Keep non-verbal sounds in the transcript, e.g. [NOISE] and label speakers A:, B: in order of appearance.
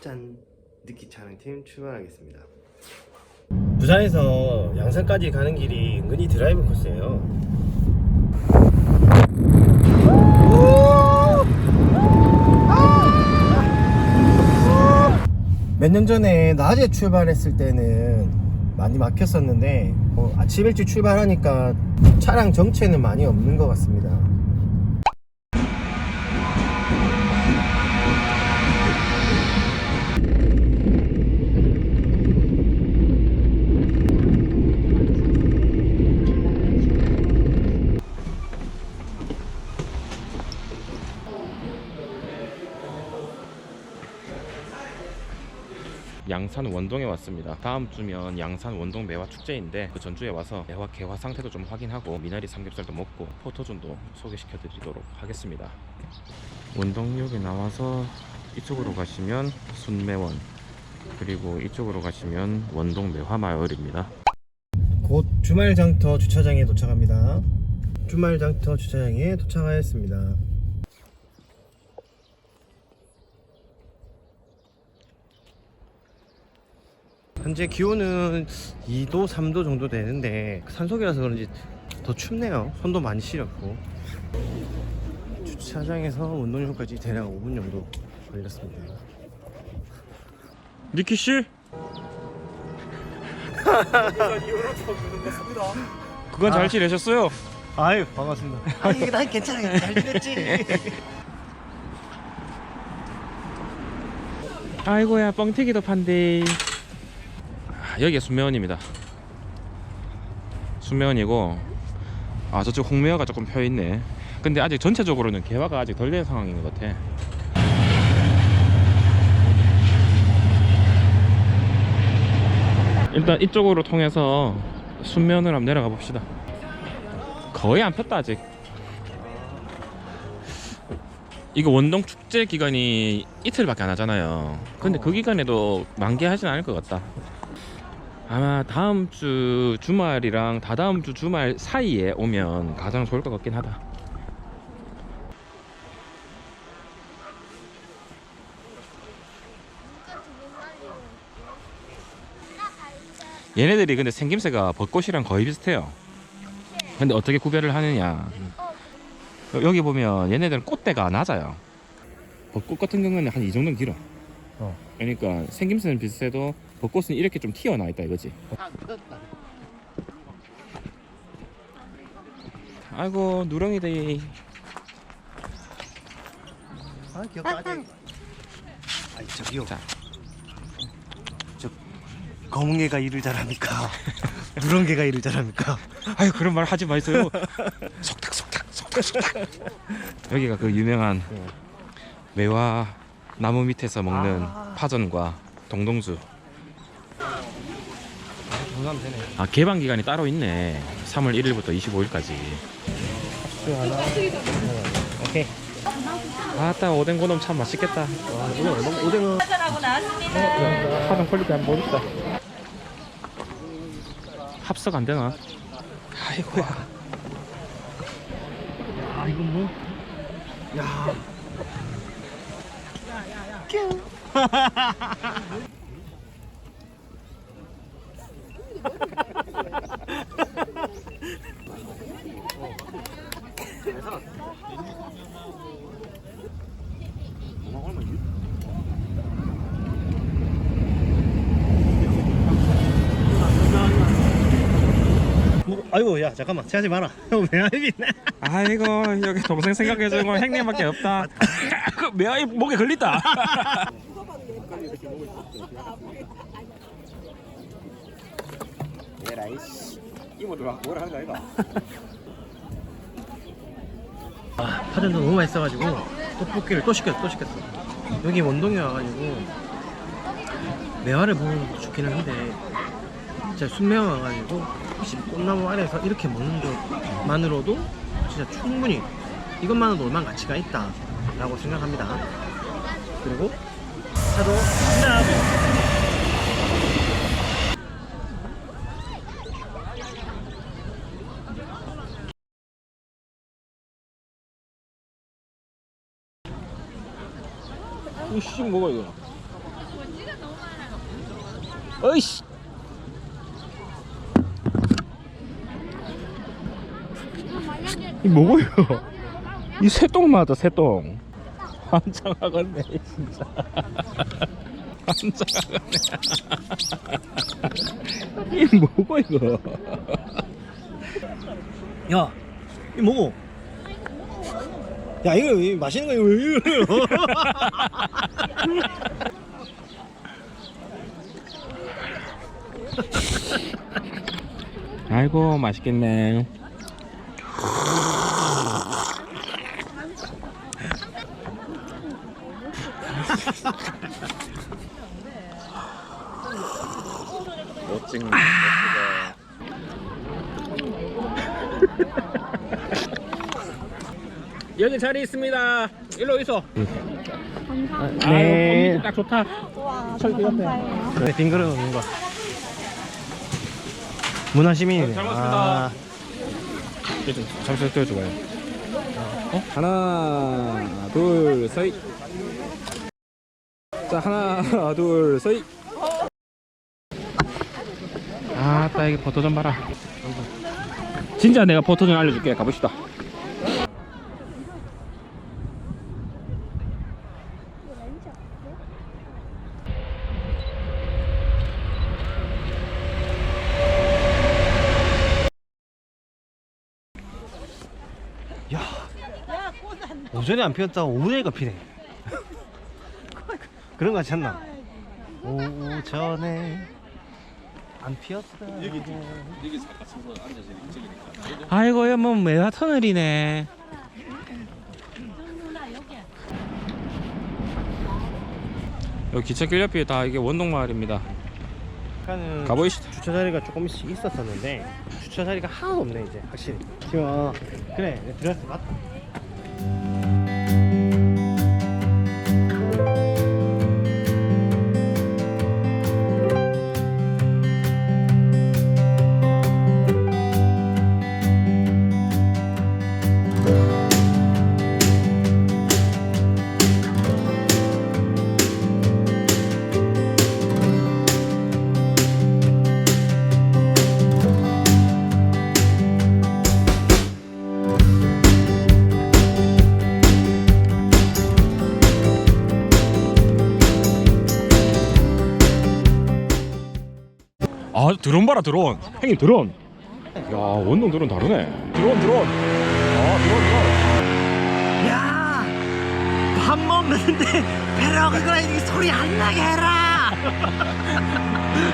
A: 짠 느끼 촬영팀 출발하겠습니다.
B: 부산에서 양산까지 가는 길이 은근히 드라이브 코스예요. 몇 년 전에 낮에 출발했을 때는 많이 막혔었는데 뭐 아침 일찍 출발하니까 차량 정체는 많이 없는 것 같습니다.
C: 양산 원동에 왔습니다. 다음 주면 양산 원동 매화 축제인데 그 전주에 와서 매화 개화 상태도 좀 확인하고 미나리 삼겹살도 먹고 포토존도 소개시켜 드리도록 하겠습니다. 원동역에 나와서 이쪽으로 가시면 순매원 그리고 이쪽으로 가시면 원동 매화 마을입니다.
B: 곧 주말 장터 주차장에 도착합니다. 주말 장터 주차장에 도착하였습니다. 현재 기온은 2도, 3도 정도 되는데 산속이라서 그런지 더 춥네요. 손도 많이 시렸고 주차장에서 운동역까지 대략 5분 정도 걸렸습니다.
C: 니키 씨? 그건 잘 지내셨어요?
B: 아유 반갑습니다. [LAUGHS] 아니 난 괜찮아, 잘 지냈지.
C: 아이고야 뻥튀기도 판대 아, 여기가 순매원입니다. 순매원이고 아 저쪽 홍매화가 조금 펴있네. 근데 아직 전체적으로는 개화가 아직 덜 된 상황인 것 같아. 일단 이쪽으로 통해서 순면을 한번 내려가 봅시다. 거의 안 폈다 아직. 이거 원동 축제 기간이 이틀밖에 안 하잖아요. 근데 그 기간에도 만개하진 않을 것 같다. 아마 다음 주 주말이랑 다다음 주 주말 사이에 오면 가장 좋을 것 같긴 하다. 얘네들이 근데 생김새가 벚꽃이랑 거의 비슷해요. 근데 어떻게 구별을 하느냐? 여- 여기 보면 얘네들은 꽃대가 낮아요. 벚꽃 같은 경우는 한 이 정도는 길어.
B: 어.
C: 그러니까 생김새는 비슷해도 벚꽃은 이렇게 좀 튀어나와 있다 이거지. 아이고 누렁이들.
B: 아 귀엽다. 아니 저기요.
C: 자.
B: 저 검은 개가 일을 잘합니까? [LAUGHS] 누런 개가 일을 잘합니까?
C: 아유 그런 말 하지 마세요. [LAUGHS] 속닥 속닥 속닥 속닥. 여기가 그 유명한 매화 나무 밑에서 먹는
B: 아.
C: 파전과
B: 되네.
C: 아 개방 기간이 따로 있네. 3월 1일부터 25일까지.
B: 하나. 오케이.
C: 아따 오뎅 고놈 참 맛있겠다.
B: 와, 오늘 얼마? 오뎅은
D: 하고 나왔습니다.
C: 파전 퀄리티 한번 보겠다. 합석 안 되나? 아이고야.
B: 아 이건 뭐? 야. [LAUGHS] 뭐, 아이고 야 잠깐만. 체하지 마라. [LAUGHS] 형 매알이 있네.
C: 아이고 여기 동생 생각해주는 건 형님밖에 없다. [LAUGHS] 그 매아이 목에 걸린다. [LAUGHS]
B: 아, 파전도 너무 맛있어가지고 떡볶이를 또 시켰어 또 시켰어. 여기 원동에 와가지고 매화를 먹는 것도 좋기는 한데 진짜 순매화 와가지고 혹시 꽃나무 아래에서 이렇게 먹는 것만으로도 진짜 충분히 이것만으로도 얼마나 가치가 있다 라고 생각합니다. 그리고 차도 나고
C: 이씨 뭐가 이거? 어이씨! 이 뭐고요? 이 새똥 맞아 새똥. 환장하겠네 진짜. 환장하겠네. 이 뭐고 이거?
B: 야, 이 뭐고? 야, 이거 이 맛있는 거 이거 왜 이래요?
C: 아이고 맛있겠네 멋진 [LAUGHS] 여기 자리 있습니다 일로 있어
D: 감사합니다.
B: 네.
C: 아, 딱 좋다
D: 와, 정말 감사해요.
B: 네, 빈 그릇 없는 거. 문화 시민이네.
C: 잘 먹었습니다.
B: 아,
C: 잠시만 떼어줘봐요 어? 하나 둘 셋 자 하나 [LAUGHS] 둘셋. 아따 이게 버터 좀 봐라. 진짜 내가 버터 좀 알려줄게. 가봅시다.
B: 오전에 안 피었다가 오후에가 피네. 그런 거 같지 않나? 오전에 안 피었어. 여기
C: 아이고 야뭐 메가 터널이네 여기 기차 길 옆에 다 이게 원동 마을입니다
B: 아까는
C: 가보이시다
B: 주차 자리가 조금씩 있었었는데 주차 자리가 하나도 없네 이제 확실히. 지금 어, 그래 들어갔어 맞다.
C: 아 드론 봐라 드론. 형님 드론. 야 원동 드론 다르네. 드론 드론. 아 드론 드론.
B: 야, 밥 먹는데 배로 그거라 이 소리 안 나게 해라. [LAUGHS]